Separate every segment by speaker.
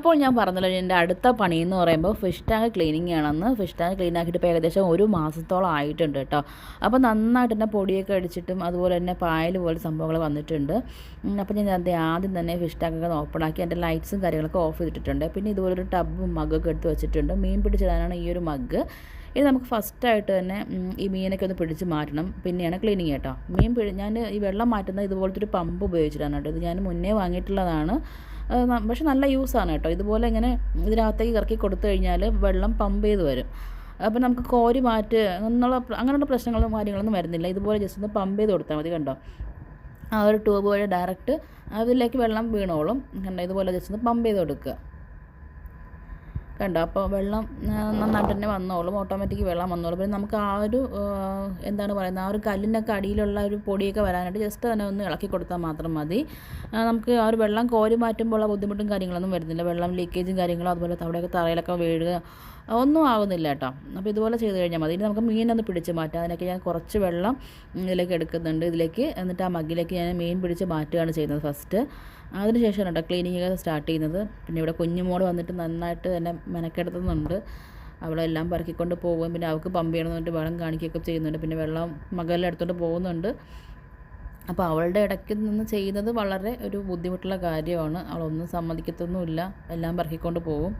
Speaker 1: അപ്പോൾ ഞാൻ പറഞ്ഞല്ലോ എന്റെ അടുത്ത പണി എന്ന് പറയുമ്പോൾ ഫിഷ് ടാങ്ക് ക്ലീനിങ് ആണെന്ന്. ഫിഷ് ടാങ്ക് ക്ലീൻ ആക്കിയിട്ട് ഇപ്പോൾ ഏകദേശം ഒരു മാസത്തോളം ആയിട്ടുണ്ട് കേട്ടോ. അപ്പോൾ നന്നായിട്ട് തന്നെ പൊടിയൊക്കെ അടിച്ചിട്ടും അതുപോലെ തന്നെ പായൽ പോലെ സംഭവങ്ങൾ വന്നിട്ടുണ്ട്. അപ്പോൾ ഞാൻ ആദ്യം തന്നെ ഫിഷ് ടാങ്കൊക്കെ ഓപ്പൺ ആക്കി എന്റെ ലൈറ്റ്സും കാര്യങ്ങളൊക്കെ ഓഫ് ചെയ്തിട്ടുണ്ട് പിന്നെ ഇതുപോലെ ഒരു ടബും മഗ്ഗൊക്കെ എടുത്ത് വെച്ചിട്ടുണ്ട്. മീൻ പിടിച്ചതാണ് ഈ ഒരു മഗ്ഗ് ഇത് നമുക്ക് ഫസ്റ്റായിട്ട് തന്നെ ഈ മീനൊക്കെ ഒന്ന് പിടിച്ച് മാറ്റണം. പിന്നെയാണ് ക്ലീനിങ് കേട്ടോ. മീൻ പിടി ഞാൻ ഈ വെള്ളം മാറ്റുന്ന ഇതുപോലത്തെ ഒരു പമ്പ് ഉപയോഗിച്ചിട്ടാണ് കേട്ടോ. ഇത് ഞാൻ മുന്നേ വാങ്ങിയിട്ടുള്ളതാണ്. പക്ഷെ നല്ല യൂസാണ് കേട്ടോ. ഇതുപോലെ ഇങ്ങനെ ഇതിനകത്തേക്ക് ഇറക്കി കൊടുത്തു കഴിഞ്ഞാൽ വെള്ളം പമ്പ് ചെയ്ത് വരും. അപ്പോൾ നമുക്ക് കോരി മാറ്റ് എന്നുള്ള അങ്ങനെയുള്ള പ്രശ്നങ്ങളും കാര്യങ്ങളൊന്നും വരുന്നില്ല. ഇതുപോലെ ജസ്റ്റ് ഒന്ന് പമ്പ് ചെയ്ത് കൊടുത്താൽ മതി കണ്ടോ? ആ ഒരു ട്യൂബ് വഴി ഡയറക്റ്റ് അതിലേക്ക് വെള്ളം വീണോളും. കണ്ടോ? ഇതുപോലെ ജസ്റ്റ് ഒന്ന് പമ്പ് ചെയ്ത് കൊടുക്കുക. കണ്ടോ? അപ്പോൾ വെള്ളം നന്നായിട്ട് തന്നെ വന്നോളും. ഓട്ടോമാറ്റിക് വെള്ളം വന്നോളും. പിന്നെ നമുക്ക് ആ ഒരു എന്താണ് പറയുന്നത്? ആ ഒരു കല്ലിനൊക്കെ അടിയിലുള്ള ഒരു പൊടിയൊക്കെ വരാനായിട്ട് ജസ്റ്റ് തന്നെ ഒന്ന് ഇളക്കി കൊടുത്താൽ മാത്രം മതി. നമുക്ക് ആ ഒരു വെള്ളം കോരി മാറ്റുമ്പോൾ ഉള്ള ബുദ്ധിമുട്ടും കാര്യങ്ങളൊന്നും വരുന്നില്ല. വെള്ളം ലീക്കേജും കാര്യങ്ങളും അതുപോലെ അവിടെയൊക്കെ തറയിലൊക്കെ വീഴുക ഒന്നും ആവുന്നില്ല കേട്ടോ. അപ്പോൾ ഇതുപോലെ ചെയ്ത് കഴിഞ്ഞാൽ മതി. ഇനി നമുക്ക് മീനൊന്ന് പിടിച്ച് മാറ്റാം. അതിനൊക്കെ ഞാൻ കുറച്ച് വെള്ളം ഇതിലേക്ക് എടുക്കുന്നുണ്ട്. ഇതിലേക്ക് എന്നിട്ട് ആ മഗ്ഗിലേക്ക് ഞാൻ മീൻ പിടിച്ച് മാറ്റുകയാണ് ചെയ്യുന്നത് ഫസ്റ്റ് അതിനുശേഷമാണ് കേട്ടോ ക്ലീനിങ് ഒക്കെ സ്റ്റാർട്ട് ചെയ്യുന്നത്. പിന്നെ ഇവിടെ കുഞ്ഞുമോട് വന്നിട്ട് നന്നായിട്ട് തന്നെ മെനക്കെടുത്തുന്നുണ്ട്. അവളെല്ലാം പറക്കിക്കൊണ്ട് പോകും. പിന്നെ അവൾക്ക് പമ്പ് ചെയ്യണമെന്ന് വെള്ളം കാണിക്കുകയൊക്കെ ചെയ്യുന്നുണ്ട്. പിന്നെ വെള്ളം മകളിൽ എടുത്തുകൊണ്ട് പോകുന്നുണ്ട്. അപ്പോൾ അവളുടെ ഇടയ്ക്ക് നിന്ന് ചെയ്യുന്നത് വളരെ ഒരു ബുദ്ധിമുട്ടുള്ള കാര്യമാണ്. അവളൊന്നും സമ്മതിക്കത്തൊന്നുമില്ല. എല്ലാം പറക്കിക്കൊണ്ട് പോകും.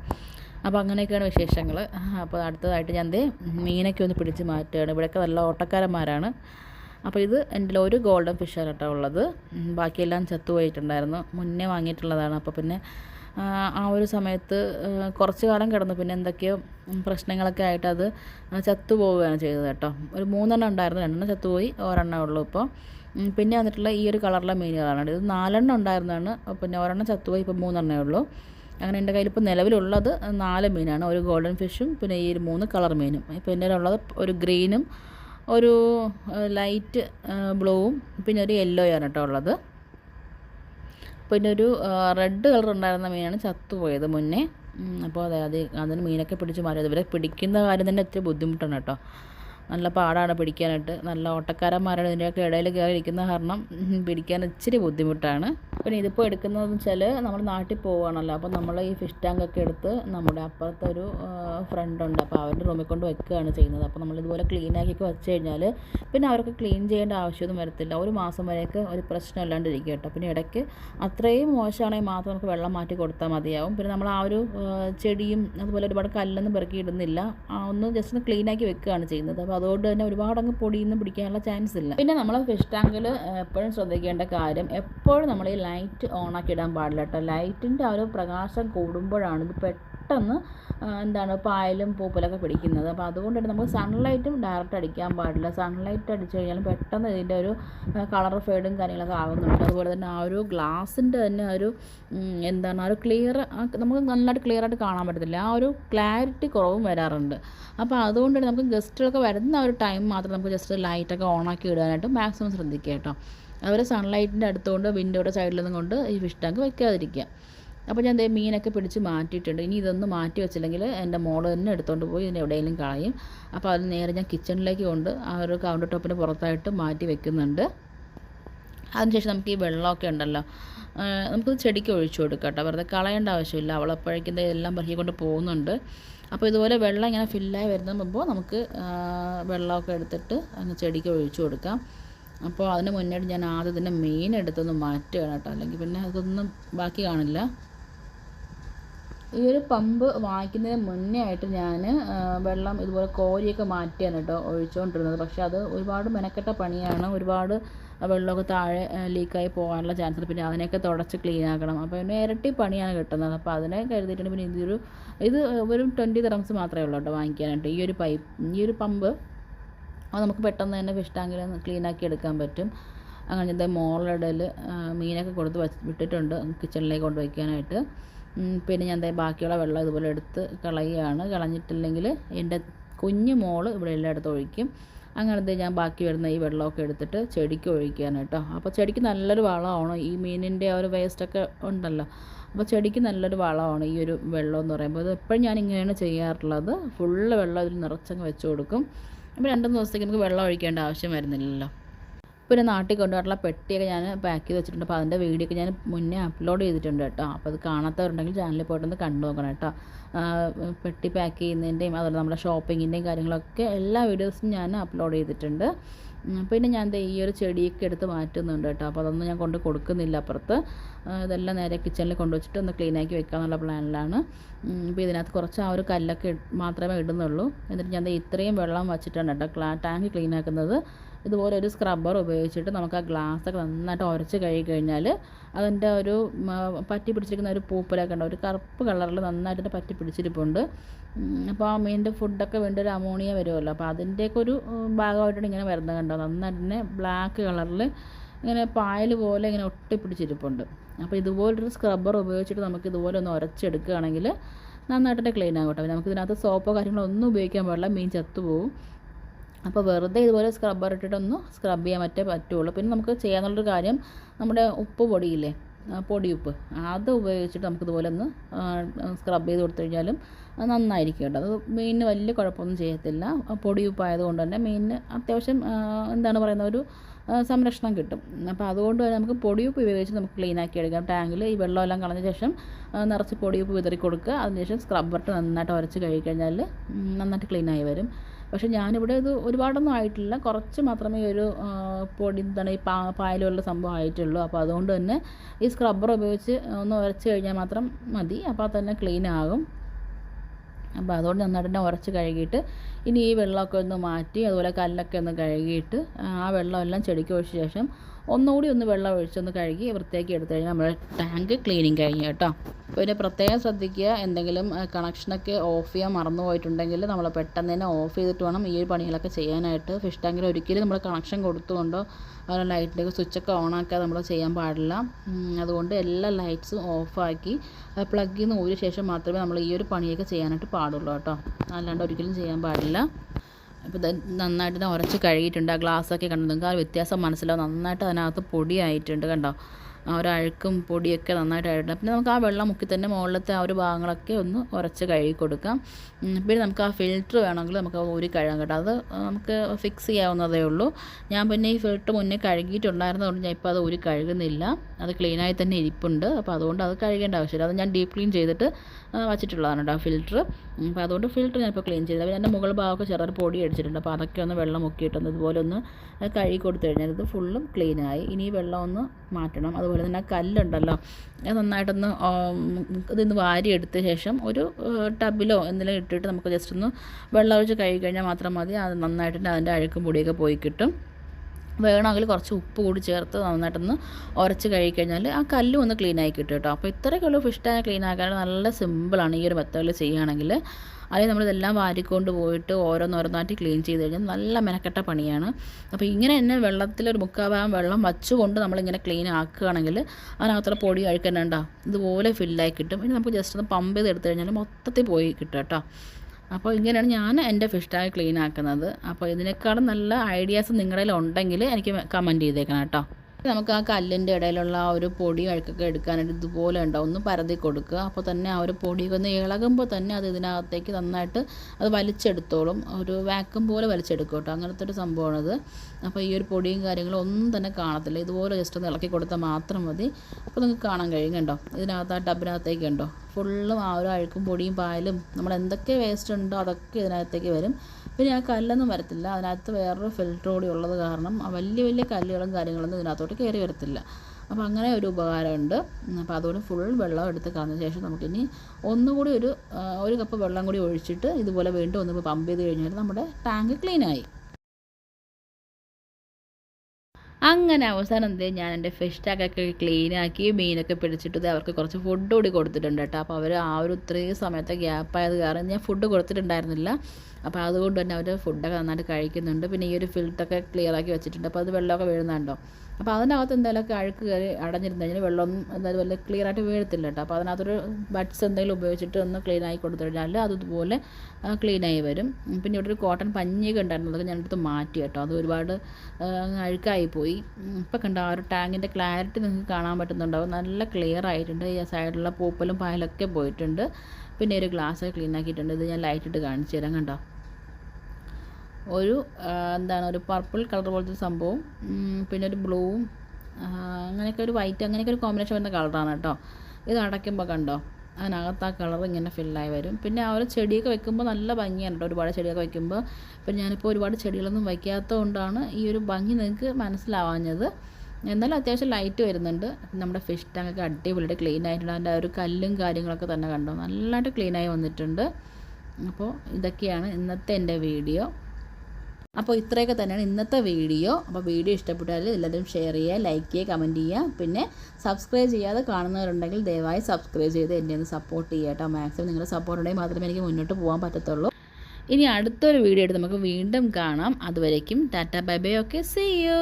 Speaker 1: അപ്പോൾ അങ്ങനെയൊക്കെയാണ് വിശേഷങ്ങൾ. അപ്പോൾ അടുത്തതായിട്ട് ഞാൻ ദേ മീനൊക്കെ ഒന്ന് പിടിച്ച് മാറ്റുകയാണ്. ഇവിടെയൊക്കെ നല്ല ഓട്ടക്കാരന്മാരാണ്. അപ്പോൾ ഇത് എന്റെ ഒരു ഗോൾഡൻ ഫിഷാണ് കേട്ടോ ഉള്ളത്. ബാക്കിയെല്ലാം ചത്തുപോയിട്ടുണ്ടായിരുന്നു മുന്നേ വാങ്ങിയിട്ടുള്ളതാണ്. അപ്പോൾ പിന്നെ ആ ഒരു സമയത്ത് കുറച്ച് കാലം കിടന്നു. പിന്നെ എന്തൊക്കെയോ പ്രശ്നങ്ങളൊക്കെ ആയിട്ട് അത് ചത്തുപോവുകയാണ് ചെയ്തത് കേട്ടോ. ഒരു മൂന്നെണ്ണം ഉണ്ടായിരുന്നു. രണ്ടെണ്ണം ചത്തുപോയി ഒരെണ്ണം ഉള്ളൂ ഇപ്പോൾ. പിന്നെ വന്നിട്ടുള്ള ഈ ഒരു കളറിലെ മീനുകളാണ് ഇത് നാലെണ്ണം ഉണ്ടായിരുന്നതാണ്. പിന്നെ ഒരെണ്ണം ചത്തുപോയി ഇപ്പോൾ മൂന്നെണ്ണേ ഉള്ളൂ. അങ്ങനെ എന്റെ കയ്യിൽ ഇപ്പോൾ നിലവിലുള്ളത് നാല് മീനാണ്. ഒരു ഗോൾഡൻ ഫിഷും പിന്നെ ഈ മൂന്ന് കളർ മീനും. ഇപ്പോൾ എന്റെ ഉള്ളത് ഒരു ഗ്രീനും ഒരു ലൈറ്റ് ബ്ലൂവും പിന്നെ ഒരു യെല്ലോയാണ് കേട്ടോ ഉള്ളത്. പിന്നെ ഒരു റെഡ് കളർ ഉണ്ടായിരുന്ന മീനാണ് ചത്തുപോയത് മുന്നേ. അപ്പോൾ അതെ അത് അതിന് മീനൊക്കെ പിടിച്ച് മാറിയത് ഇവരെ പിടിക്കുന്ന കാര്യം തന്നെ ഒത്തിരി ബുദ്ധിമുട്ടാണ് കേട്ടോ നല്ല പാടാണ് പിടിക്കാനായിട്ട്. നല്ല ഓട്ടക്കാരന്മാരാണ് ഇതിന്റെയൊക്കെ ഇടയിൽ കയറി ഇരിക്കുന്ന കാരണം പിടിക്കാൻ ഇച്ചിരി ബുദ്ധിമുട്ടാണ്. പിന്നെ ഇതിപ്പോൾ എടുക്കുന്നതെന്ന് വെച്ചാൽ നമ്മൾ നാട്ടിൽ പോവുകയാണല്ലോ അപ്പോൾ നമ്മൾ ഈ ഫിഷ് ടാങ്കൊക്കെ എടുത്ത് നമ്മുടെ അപ്പുറത്തെ ഒരു ഫ്രണ്ട് ഉണ്ട്. അപ്പോൾ അവരുടെ റൂമിൽ കൊണ്ട് വെക്കുകയാണ് ചെയ്യുന്നത്. അപ്പോൾ നമ്മൾ ഇതുപോലെ ക്ലീൻ ആക്കിയൊക്കെ വെച്ച് കഴിഞ്ഞാൽ പിന്നെ അവർക്ക് ക്ലീൻ ചെയ്യേണ്ട ആവശ്യമൊന്നും വരത്തില്ല. ഒരു മാസം വരെയൊക്കെ ഒരു പ്രശ്നം ഇല്ലാണ്ടിരിക്കും കേട്ടോ. പിന്നെ ഇടയ്ക്ക് അത്രയും മോശമാണെങ്കിൽ മാത്രം നമുക്ക് വെള്ളം മാറ്റി കൊടുത്താൽ മതിയാവും. പിന്നെ നമ്മൾ ആ ഒരു ചെടിയും അതുപോലെ ഒരുപാട് കല്ലൊന്നും പെറുക്കി ഇടുന്നില്ല. ഒന്ന് ജസ്റ്റ് ഒന്ന് ക്ലീൻ ആക്കി വെക്കുകയാണ് ചെയ്യുന്നത്. അപ്പോൾ അതുകൊണ്ട് തന്നെ ഒരുപാട് അങ്ങ് പൊടിയൊന്നും പിടിക്കാനുള്ള ചാൻസ് ഇല്ല. പിന്നെ നമ്മൾ ഫിഷ് ടാങ്കിൽ എപ്പോഴും ശ്രദ്ധിക്കേണ്ട കാര്യം എപ്പോഴും നമ്മൾ ഈ ലൈറ്റ് ഓണാക്കി ഇടാൻ പാടില്ല കേട്ടോ. ലൈറ്റിന്റെ ആ ഒരു പ്രകാശം കൂടുമ്പോഴാണ് ഇത് പെട്ടെന്ന് എന്താണ് പായലും പൂപ്പലൊക്കെ പിടിക്കുന്നത്. അപ്പോൾ അതുകൊണ്ട് തന്നെ നമുക്ക് സൺലൈറ്റും ഡയറക്റ്റ് അടിക്കാൻ പാടില്ല. സൺലൈറ്റ് അടിച്ചു കഴിഞ്ഞാൽ പെട്ടെന്ന് ഇതിന്റെ ഒരു കളർ ഫേഡും കാര്യങ്ങളൊക്കെ ആകുന്നുണ്ട് അതുപോലെ തന്നെ ആ ഒരു ഗ്ലാസിന്റെ തന്നെ ഒരു എന്താണ് ആ ഒരു ക്ലിയർ നമുക്ക് നല്ലതായിട്ട് ക്ലിയർ ആയിട്ട് കാണാൻ പറ്റത്തില്ല. ആ ഒരു ക്ലാരിറ്റി കുറവും വരാറുണ്ട്. അപ്പോൾ അതുകൊണ്ട് തന്നെ നമുക്ക് ഗസ്റ്റുകളൊക്കെ വരുന്ന ഒരു ടൈം മാത്രം നമുക്ക് ജസ്റ്റ് ലൈറ്റൊക്കെ ഓണാക്കി ഇടാനായിട്ട് മാക്സിമം ശ്രദ്ധിക്കുക കേട്ടോ. അവർ സൺലൈറ്റിന്റെ അടുത്തുകൊണ്ട് വിൻഡോയുടെ സൈഡിലൊന്നും കൊണ്ട് ഈ ഫിഷ് ടാങ്ക് വയ്ക്കാതിരിക്കുക അപ്പോൾ ഞാൻ ദേ മീനൊക്കെ പിടിച്ച് മാറ്റിയിട്ടുണ്ട്. ഇനി ഇതൊന്നും മാറ്റി വെച്ചില്ലെങ്കിൽ എന്റെ മോൾ തന്നെ എടുത്തുകൊണ്ട് പോയി ഇതിനെ എവിടെയെങ്കിലും കളയും. അപ്പോൾ അത് നേരെ ഞാൻ കിച്ചണിലേക്ക് കൊണ്ട് ആ ഒരു കൗണ്ടർ ടോപ്പിന് പുറത്തായിട്ട് മാറ്റി വെക്കുന്നുണ്ട്. അതിനുശേഷം നമുക്ക് ഈ വെള്ളമൊക്കെ ഉണ്ടല്ലോ. നമുക്ക് ചെടിക്ക് ഒഴിച്ചു കൊടുക്കാം കേട്ടോ. വെറുതെ കളയേണ്ട ആവശ്യമില്ല. അവളപ്പോഴേക്കും എല്ലാം കൊണ്ട് പോകുന്നുണ്ട്. അപ്പോൾ ഇതുപോലെ വെള്ളം ഇങ്ങനെ ഫില്ലായി വരുന്ന മുമ്പ് നമുക്ക് വെള്ളമൊക്കെ എടുത്തിട്ട് അങ്ങ് ചെടിക്ക് ഒഴിച്ചു കൊടുക്കാം. അപ്പോൾ അതിന് മുന്നേ ഞാൻ ആദ്യം തന്നെ മെയിൻ എടുത്തൊന്ന് മാറ്റുകയാണ് കേട്ടോ. അല്ലെങ്കിൽ പിന്നെ അതൊന്നും ബാക്കി കാണില്ല. ഈ ഒരു പമ്പ് വാങ്ങിക്കുന്നതിന് മുന്നേ ആയിട്ട് ഞാൻ വെള്ളം ഇതുപോലെ കോരിയൊക്കെ മാറ്റിയാണ് കേട്ടോ ഒഴിച്ചുകൊണ്ടിരുന്നത് പക്ഷെ അത് ഒരുപാട് മെനക്കെട്ട പണിയാണ്. ഒരുപാട് വെള്ളമൊക്കെ താഴെ ലീക്കായി പോകാനുള്ള ചാൻസ് പിന്നെ അതിനെയൊക്കെ തുടച്ച് ക്ലീൻ ആക്കണം. അപ്പോൾ പിന്നെ ഇരട്ടി പണിയാണ് കിട്ടുന്നത്. അപ്പോൾ അതിനെ കരുതിയിട്ടുണ്ട് പിന്നെ ഇതൊരു ഇത് വെറും ട്വന്റി തെറംസ് മാത്രമേ ഉള്ളൂ കേട്ടോ വാങ്ങിക്കാനായിട്ട്. ഈ ഒരു പൈപ്പ് ഈ ഒരു പമ്പ് അത് നമുക്ക് പെട്ടെന്ന് തന്നെ ഫിഷ് ടാങ്കിൽ ക്ലീൻ ആക്കി എടുക്കാൻ പറ്റും. അങ്ങനത്തെ മോളിടയിൽ മീനൊക്കെ കൊടുത്ത് വിട്ടിട്ടുണ്ട് കിച്ചണിലേക്ക് കൊണ്ട് വയ്ക്കാനായിട്ട്. പിന്നെ ഞാൻ എന്താ ബാക്കിയുള്ള വെള്ളം ഇതുപോലെ എടുത്ത് കളയുകയാണ്. കളഞ്ഞിട്ടില്ലെങ്കിൽ എന്റെ കുഞ്ഞു മോൾ ഇവിടെ എല്ലായിടത്തും ഒഴിക്കും. അങ്ങനത്തെ ഞാൻ ബാക്കി വരുന്ന ഈ വെള്ളമൊക്കെ എടുത്തിട്ട് ചെടിക്ക് ഒഴിക്കുകയാണ് കേട്ടോ അപ്പോൾ ചെടിക്ക് നല്ലൊരു വളമാണ്. ഈ മീനിന്റെ ആ ഒരു വേസ്റ്റൊക്കെ ഉണ്ടല്ലോ. അപ്പോൾ ചെടിക്ക് നല്ലൊരു വളമാണ് ഈ ഒരു വെള്ളം എന്ന് പറയുമ്പോൾ. ഇത് എപ്പോഴും ഞാൻ ഇങ്ങനെയാണ് ചെയ്യാറുള്ളത്. ഫുള്ള് വെള്ളം അതിൽ നിറച്ചങ്ങ് വെച്ച് കൊടുക്കും. അപ്പോൾ രണ്ട് ദിവസത്തേക്ക് നമുക്ക് വെള്ളം ഒഴിക്കേണ്ട ആവശ്യം വരുന്നില്ലല്ലോ. പിന്നെ നാട്ടിൽ കൊണ്ടുപോയിട്ടുള്ള പെട്ടിയൊക്കെ ഞാൻ പാക്ക് ചെയ്ത് വെച്ചിട്ടുണ്ട്. അപ്പോൾ അതിന്റെ വീഡിയോ ഒക്കെ ഞാൻ മുന്നേ അപ്ലോഡ് ചെയ്തിട്ടുണ്ട് കേട്ടോ. അപ്പോൾ അത് കാണാത്തവരുണ്ടെങ്കിൽ ചാനലിൽ പോയിട്ടൊന്ന് കണ്ടു നോക്കണം കേട്ടോ. പെട്ടി പാക്ക് ചെയ്യുന്നതിന്റെയും അതുപോലെ നമ്മുടെ ഷോപ്പിങ്ങിന്റെയും കാര്യങ്ങളൊക്കെ എല്ലാ വീഡിയോസും ഞാൻ അപ്ലോഡ് ചെയ്തിട്ടുണ്ട്. പിന്നെ ഞാൻ ഈ ഒരു ചെടിയൊക്കെ എടുത്ത് മാറ്റുന്നുണ്ട് കേട്ടോ. അപ്പോൾ അതൊന്നും ഞാൻ കൊണ്ട് കൊടുക്കുന്നില്ല അപ്പുറത്ത്. ഇതെല്ലാം നേരെ കിച്ചണിൽ കൊണ്ടുവച്ചിട്ട് ഒന്ന് ക്ലീനാക്കി വെക്കാമെന്നുള്ള പ്ലാനിലാണ് ഇപ്പോൾ ഇതിനകത്ത് കുറച്ച് ആ ഒരു കല്ലൊക്കെ മാത്രമേ ഇടുന്നുള്ളൂ. എന്നിട്ട് ഞാൻ ഇത്രയും വെള്ളം വച്ചിട്ടാണ് കേട്ടോ ടാങ്ക് ക്ലീൻ ആക്കുന്നത്. ഇതുപോലെ ഒരു സ്ക്രബ്ബർ ഉപയോഗിച്ചിട്ട് നമുക്ക് ആ ഗ്ലാസ്സൊക്കെ നന്നായിട്ട് ഉരച്ച് കഴുകി കഴിഞ്ഞാൽ അതിന്റെ ഒരു പറ്റി പിടിച്ചിരിക്കുന്ന ഒരു പൂപ്പലൊക്കെ ഉണ്ട്. ഒരു കറുപ്പ് കളറിൽ നന്നായിട്ട് പറ്റി പിടിച്ചിരിപ്പുണ്ട്. അപ്പോൾ ആ മീനിന്റെ ഫുഡൊക്കെ വേണ്ട ഒരു അമോണിയ വരുമല്ലോ. അപ്പോൾ അതിന്റെയൊക്കെ ഒരു ഭാഗമായിട്ടാണ് ഇങ്ങനെ വരുന്നത് കണ്ടോ? നന്നായിട്ട് തന്നെ ബ്ലാക്ക് കളറിൽ ഇങ്ങനെ പായൽ പോലെ ഇങ്ങനെ ഒട്ടിപ്പിടിച്ചിരിപ്പുണ്ട്. അപ്പോൾ ഇതുപോലൊരു സ്ക്രബ്ബർ ഉപയോഗിച്ചിട്ട് നമുക്ക് ഇതുപോലെ ഒന്ന് ഉരച്ചെടുക്കുകയാണെങ്കിൽ നന്നായിട്ട് ക്ലീൻ ആകട്ടെ നമുക്ക് ഇതിനകത്ത് സോപ്പോ കാര്യങ്ങളോ ഒന്നും ഉപയോഗിക്കാൻ പാടില്ല. മീൻ ചത്തുപോകും അപ്പോൾ വെറുതെ ഇതുപോലെ സ്ക്രബ്ബർ ഇട്ടിട്ടൊന്ന് സ്ക്രബ് ചെയ്യാൻ പറ്റേ പറ്റുള്ളൂ. പിന്നെ നമുക്ക് ചെയ്യാനുള്ളൊരു കാര്യം നമ്മുടെ ഉപ്പ് പൊടിയില്ലേ? പൊടിയുപ്പ്. അത് ഉപയോഗിച്ചിട്ട് നമുക്കിതുപോലെ ഒന്ന് സ്ക്രബ് ചെയ്ത് കൊടുത്തു കഴിഞ്ഞാലും നന്നായിരിക്കും കേട്ടോ. അത് മീനിന് വലിയ കുഴപ്പമൊന്നും ചെയ്യത്തില്ല. പൊടിയുപ്പായതുകൊണ്ട് തന്നെ മീനിന് അത്യാവശ്യം എന്താണ് പറയുന്ന ഒരു സംരക്ഷണം കിട്ടും. അപ്പോൾ അതുകൊണ്ട് തന്നെ നമുക്ക് പൊടിയുപ്പ് ഉപയോഗിച്ച് നമുക്ക് ക്ലീൻ ആക്കി എടുക്കാം. ടാങ്കിൽ ഈ വെള്ളമെല്ലാം കളഞ്ഞ ശേഷം നിറച്ച് പൊടിയുപ്പ് വിതറി കൊടുക്കുക. അതിനുശേഷം സ്ക്രബ്ബറിട്ട് നന്നായിട്ട് ഉരച്ച് കഴിക്കഴിഞ്ഞാൽ നന്നായിട്ട് ക്ലീനായി വരും. പക്ഷേ ഞാനിവിടെ ഇത് ഒരുപാടൊന്നും ആയിട്ടില്ല. കുറച്ച് മാത്രമേ ഒരു പൊടി എന്താണ് ഈ പാ പായലുള്ള സംഭവം ആയിട്ടുള്ളൂ. അപ്പോൾ അതുകൊണ്ട് തന്നെ ഈ സ്ക്രബ്ബർ ഉപയോഗിച്ച് ഒന്ന് ഉരച്ച് കഴിഞ്ഞാൽ മാത്രം മതി. അപ്പോൾ തന്നെ ക്ലീൻ ആകും. അപ്പോൾ അതുകൊണ്ട് നന്നായിട്ട് തന്നെ ഉരച്ച് കഴുകിയിട്ട് ഇനി ഈ വെള്ളമൊക്കെ ഒന്ന് മാറ്റി അതുപോലെ കല്ലൊക്കെ ഒന്ന് കഴുകിയിട്ട് ആ വെള്ളമെല്ലാം ചെടിക്ക് ഒഴിച്ച ശേഷം ഒന്നുകൂടി ഒന്ന് വെള്ളം ഒഴിച്ചൊന്ന് കഴുകി വൃത്തിയാക്കി എടുത്തു കഴിഞ്ഞാൽ നമ്മുടെ ടാങ്ക് ക്ലീനിങ് കഴിഞ്ഞു കേട്ടോ. പിന്നെ പ്രത്യേകം ശ്രദ്ധിക്കുക. എന്തെങ്കിലും കണക്ഷനൊക്കെ ഓഫ് ചെയ്യാൻ മറന്നു പോയിട്ടുണ്ടെങ്കിൽ നമ്മൾ പെട്ടെന്ന് തന്നെ ഓഫ് ചെയ്തിട്ട് വേണം ഈ ഒരു പണികളൊക്കെ ചെയ്യാനായിട്ട്. ഫിഷ് ടാങ്കിൽ ഒരിക്കലും നമ്മൾ കണക്ഷൻ കൊടുത്തുകൊണ്ടോ അതുപോലെ ലൈറ്റിന്റെ സ്വിച്ചൊക്കെ ഓണാക്കാതെ നമ്മൾ ചെയ്യാൻ പാടില്ല. അതുകൊണ്ട് എല്ലാ ലൈറ്റ്സും ഓഫാക്കി പ്ലഗ് നിന്ന് ഒരു ശേഷം മാത്രമേ നമ്മൾ ഈ ഒരു പണിയൊക്കെ ചെയ്യാനായിട്ട് പാടുള്ളൂ കേട്ടോ. അല്ലാണ്ട് ഒരിക്കലും ചെയ്യാൻ പാടില്ല. അപ്പോൾ നന്നായിട്ട് ഉരച്ച് കഴുകിയിട്ടുണ്ട്. ആ ഗ്ലാസ്സൊക്കെ കണ്ടു. നിങ്ങൾക്ക് ആ വ്യത്യാസം മനസ്സിലാവും. നന്നായിട്ട് അതിനകത്ത് പൊടിയായിട്ടുണ്ട് കണ്ടോ? ആ ഒരു അഴുക്കും പൊടിയൊക്കെ നന്നായിട്ട് ആയിട്ടുണ്ട് പിന്നെ നമുക്ക് ആ വെള്ളം മുക്കി തന്നെ മുകളിലത്തെ ആ ഒരു ഭാഗങ്ങളൊക്കെ ഒന്ന് ഉരച്ച് കഴുകി കൊടുക്കാം. പിന്നെ നമുക്ക് ആ ഫിൽറ്റർ വേണമെങ്കിൽ നമുക്ക് ഊരി കഴുകാൻ കേട്ടോ. അത് നമുക്ക് ഫിക്സ് ചെയ്യാവുന്നതേ ഉള്ളൂ. ഞാൻ പിന്നെ ഈ ഫിൽറ്റർ മുന്നേ കഴുകിയിട്ടുണ്ടായിരുന്നതുകൊണ്ട് ഞാൻ ഇപ്പോൾ അത് ഊരി കഴുകുന്നില്ല. അത് ക്ലീനായി തന്നെ ഇരിപ്പുണ്ട്. അപ്പോൾ അതുകൊണ്ട് അത് കഴുകേണ്ട ആവശ്യമില്ല. അത് ഞാൻ ഡീപ്പ് ക്ലീൻ ചെയ്തിട്ട് വച്ചിട്ടുള്ളതാണ് കേട്ടോ ഫിൽറ്റർ അപ്പോൾ അതുകൊണ്ട് ഫിൽറ്റർ ഞാനിപ്പോൾ ക്ലീൻ ചെയ്തത് പിന്നെ എന്റെ മുകൾ ഭാഗമൊക്കെ ചെറിയൊരു പൊടി അടിച്ചിട്ടുണ്ട്. അപ്പോൾ അതൊക്കെ ഒന്ന് വെള്ളം മുക്കിയിട്ടൊന്ന് ഇതുപോലെ ഒന്ന് കഴുകി കൊടുത്തു കഴിഞ്ഞാൽ ഇത് ഫുള്ളും ക്ലീനായി ഇനി വെള്ളം ഒന്ന് മാറ്റണം. അതുപോലെ തന്നെ കല്ലുണ്ടല്ലോ. അത് നന്നായിട്ടൊന്ന് ഇതിന്ന് വാരി എടുത്ത ശേഷം ഒരു ടബിലോ എന്തെങ്കിലും ഇട്ടിട്ട് നമുക്ക് ജസ്റ്റ് ഒന്ന് വെള്ളം ഒഴിച്ച് കഴുകി കഴിഞ്ഞാൽ മാത്രം മതി. അത് നന്നായിട്ട് അതിന്റെ അഴുക്കും പൊടിയൊക്കെ പോയി കിട്ടും. വേണമെങ്കിൽ കുറച്ച് ഉപ്പ് കൂടി ചേർത്ത് നന്നായിട്ടൊന്ന് ഉരച്ച് കഴിക്കഴിഞ്ഞാൽ ആ കല്ലും ഒന്ന് ക്ലീൻ ആയി കിട്ടും കേട്ടോ. അപ്പോൾ ഇത്രയൊക്കെയുള്ള ഫിഷ് ടാങ്ക് ക്ലീൻ ആക്കാൻ നല്ല സിമ്പിളാണ് ഈ ഒരു മെത്തേഡിൽ ചെയ്യുകയാണെങ്കിൽ. അല്ലെങ്കിൽ നമ്മളിതെല്ലാം വാരിക്കൊണ്ട് പോയിട്ട് ഓരോന്നോരോന്നായിട്ട് ക്ലീൻ ചെയ്ത് കഴിഞ്ഞാൽ നല്ല മെനക്കെട്ട പണിയാണ്. അപ്പോൾ ഇങ്ങനെ തന്നെ വെള്ളത്തിലൊരു മുക്കാഭാഗം വെള്ളം വച്ചുകൊണ്ട് നമ്മളിങ്ങനെ ക്ലീൻ ആക്കുകയാണെങ്കിൽ അതിനകത്തുള്ള പൊടി അഴുക്കന്നെ ഇതുപോലെ ഫില്ലായി കിട്ടും. ഇനി നമുക്ക് ജസ്റ്റ് ഒന്ന് പമ്പ് ചെയ്ത് എടുത്തു കഴിഞ്ഞാൽ മൊത്തത്തിൽ പോയി കിട്ടും കേട്ടോ. അപ്പോൾ ഇങ്ങനെയാണ് ഞാൻ എന്റെ ഫിഷ് ടാങ്ക് ക്ലീൻ ആക്കുന്നത്. അപ്പോൾ ഇതിനേക്കാളും നല്ല ഐഡിയാസ് നിങ്ങളുടെ ഉണ്ടെങ്കിൽ എനിക്ക് കമന്റ് ചെയ്തേക്കണം കേട്ടോ. നമുക്ക് ആ കല്ലിന്റെ ഇടയിലുള്ള ആ ഒരു പൊടി അഴുക്കൊക്കെ എടുക്കാനായിട്ട് ഇതുപോലെ ഉണ്ടാവും ഒന്ന് പരതി കൊടുക്കുക. അപ്പോൾ തന്നെ ആ ഒരു പൊടിയൊക്കെ ഒന്ന് ഇളകുമ്പോൾ തന്നെ അത് ഇതിനകത്തേക്ക് നന്നായിട്ട് അത് വലിച്ചെടുത്തോളും. ഒരു വാക്കം പോലെ വലിച്ചെടുക്കും കേട്ടോ. അങ്ങനത്തെ ഒരു സംഭവമാണത് അപ്പോൾ ഈ ഒരു പൊടിയും കാര്യങ്ങളും ഒന്നും തന്നെ കാണത്തില്ല. ഇതുപോലെ ജസ്റ്റ് ഒന്ന് ഇളക്കി കൊടുത്താൽ മാത്രം മതി. അപ്പോൾ നിങ്ങൾക്ക് കാണാൻ കഴിയും കണ്ടോ? ഇതിനകത്ത് ആ ടബിനകത്തേക്ക് ഉണ്ടോ ഫുള്ളും ആ ഒരു അഴുക്കും പൊടിയും പായലും നമ്മൾ എന്തൊക്കെ വേസ്റ്റ് ഉണ്ടോ അതൊക്കെ ഇതിനകത്തേക്ക് വരും. പിന്നെ ആ കല്ലൊന്നും വരത്തില്ല. അതിനകത്ത് വേറൊരു ഫിൽറ്റർ കൂടി ഉള്ളത് കാരണം വലിയ വലിയ കല്ലുകളും കാര്യങ്ങളൊന്നും ഇതിനകത്തോട്ട് കയറി വരത്തില്ല. അപ്പോൾ അങ്ങനെ ഒരു ഉപകാരമുണ്ട്. അപ്പോൾ അതുകൊണ്ട് ഫുൾ വെള്ളം എടുത്ത് കളഞ്ഞ ശേഷം നമുക്കിനി ഒന്നുകൂടി ഒരു ഒരു കപ്പ് വെള്ളം കൂടി ഒഴിച്ചിട്ട് ഇതുപോലെ വീണ്ടും ഒന്ന് പമ്പ് ചെയ്ത് കഴിഞ്ഞാൽ നമ്മുടെ ടാങ്ക് ക്ലീനായി അങ്ങനെ അവസാനം എന്തേ ഞാൻ എന്റെ ഫിഷ് ടാക്കൊക്കെ ക്ലീനാക്കി മീനൊക്കെ പിടിച്ചിട്ട് അവർക്ക് കുറച്ച് ഫുഡ് കൂടി കൊടുത്തിട്ടുണ്ട് കേട്ടോ. അപ്പോൾ അവർ ആ ഒരു ഇത്രയും സമയത്തെ ഗ്യാപ്പായത് കാരണം ഞാൻ ഫുഡ് കൊടുത്തിട്ടുണ്ടായിരുന്നില്ല. അപ്പോൾ അതുകൊണ്ട് തന്നെ അവർ ഫുഡൊക്കെ നന്നായിട്ട് കഴിക്കുന്നുണ്ട്. പിന്നെ ഈ ഒരു ഫിൽറ്റൊക്കെ ക്ലിയറാക്കി വെച്ചിട്ടുണ്ട്. അപ്പോൾ അത് വെള്ളമൊക്കെ വീഴുന്നുണ്ടോ? അപ്പോൾ അതിനകത്ത് എന്തായാലും അഴുക്ക് കയറി അടഞ്ഞിരുന്നു കഴിഞ്ഞാൽ വെള്ളമൊന്നും എന്തായാലും വലിയ ക്ലിയർ ആയിട്ട് വീഴത്തില്ല കേട്ടോ അപ്പോൾ അതിനകത്തൊരു ബഡ്സ് എന്തെങ്കിലും ഉപയോഗിച്ചിട്ട് ഒന്ന് ക്ലീൻ ആയി കൊടുത്തു കഴിഞ്ഞാൽ അതുപോലെ ക്ലീൻ ആയി വരും. പിന്നെ ഇവിടെ ഒരു കോട്ടൺ പഞ്ഞിയൊക്കെ ഉണ്ടായിരുന്നു. അതൊക്കെ ഞാനെടുത്ത് മാറ്റി കേട്ടോ അത് ഒരുപാട് അഴുക്കായി പോയി. ഇപ്പം കണ്ട ആ ഒരു ടാങ്കിന്റെ ക്ലാരിറ്റി നിങ്ങൾക്ക് കാണാൻ പറ്റുന്നുണ്ടാവും. നല്ല ക്ലിയർ ആയിട്ടുണ്ട്. ഈ സൈഡിലുള്ള പൂപ്പലും പായലൊക്കെ പോയിട്ടുണ്ട്. പിന്നെ ഒരു ഗ്ലാസ് ക്ലീൻ ആക്കിയിട്ടുണ്ട്. ഇത് ഞാൻ ലൈറ്റ് ഇട്ട് കാണിച്ചു തരാം. കണ്ടോ? ഒരു എന്താണ് ഒരു പർപ്പിൾ കളർ പോലത്തെ സംഭവം. പിന്നെ ഒരു ബ്ലൂവും അങ്ങനെയൊക്കെ ഒരു വൈറ്റ് അങ്ങനെയൊക്കെ ഒരു കോമ്പിനേഷൻ വരുന്ന കളറാണ് കേട്ടോ. ഇത് അടയ്ക്കുമ്പോൾ കണ്ടോ അതിനകത്ത് ആ കളർ ഇങ്ങനെ ഫില്ലായി വരും. പിന്നെ ആ ഒരു ചെടിയൊക്കെ വെക്കുമ്പോൾ നല്ല ഭംഗിയാണ് കേട്ടോ ഒരുപാട് ചെടിയൊക്കെ വെക്കുമ്പോൾ ഇപ്പം ഞാനിപ്പോൾ ഒരുപാട് ചെടികളൊന്നും വയ്ക്കാത്തത് കൊണ്ടാണ് ഈ ഒരു ഭംഗി നിങ്ങൾക്ക് മനസ്സിലാവാഞ്ഞത്. എന്നാലും അത്യാവശ്യം ലൈറ്റ് വരുന്നുണ്ട്. നമ്മുടെ ഫിഷ് ടാങ്കൊക്കെ അടിപൊളിയായിട്ട് ക്ലീൻ ആയിട്ടുണ്ട്. അതിന്റെ ഒരു കല്ലും കാര്യങ്ങളൊക്കെ തന്നെ കണ്ടോ നല്ലതായിട്ട് ക്ലീനായി വന്നിട്ടുണ്ട്. അപ്പോൾ ഇതൊക്കെയാണ് ഇന്നത്തെ എന്റെ വീഡിയോ അപ്പോൾ ഇത്രയൊക്കെ തന്നെയാണ് ഇന്നത്തെ വീഡിയോ. അപ്പോൾ വീഡിയോ ഇഷ്ടപ്പെട്ടാൽ എല്ലാവരും ഷെയർ ചെയ്യുക ലൈക്ക് ചെയ്യുക കമന്റ് ചെയ്യുക. പിന്നെ സബ്സ്ക്രൈബ് ചെയ്യാതെ കാണുന്നവരുണ്ടെങ്കിൽ ദയവായി സബ്സ്ക്രൈബ് ചെയ്ത് എന്നെ ഒന്ന് സപ്പോർട്ട് ചെയ്യുക കേട്ടോ. മാക്സിമം നിങ്ങളുടെ സപ്പോർട്ട് ഉണ്ടെങ്കിൽ മാത്രമേ എനിക്ക് മുന്നോട്ട് പോകാൻ പറ്റത്തുള്ളൂ. ഇനി അടുത്തൊരു വീഡിയോ എടുത്ത് നമുക്ക് വീണ്ടും കാണാം. അതുവരേക്കും tata bye bye. Okay see you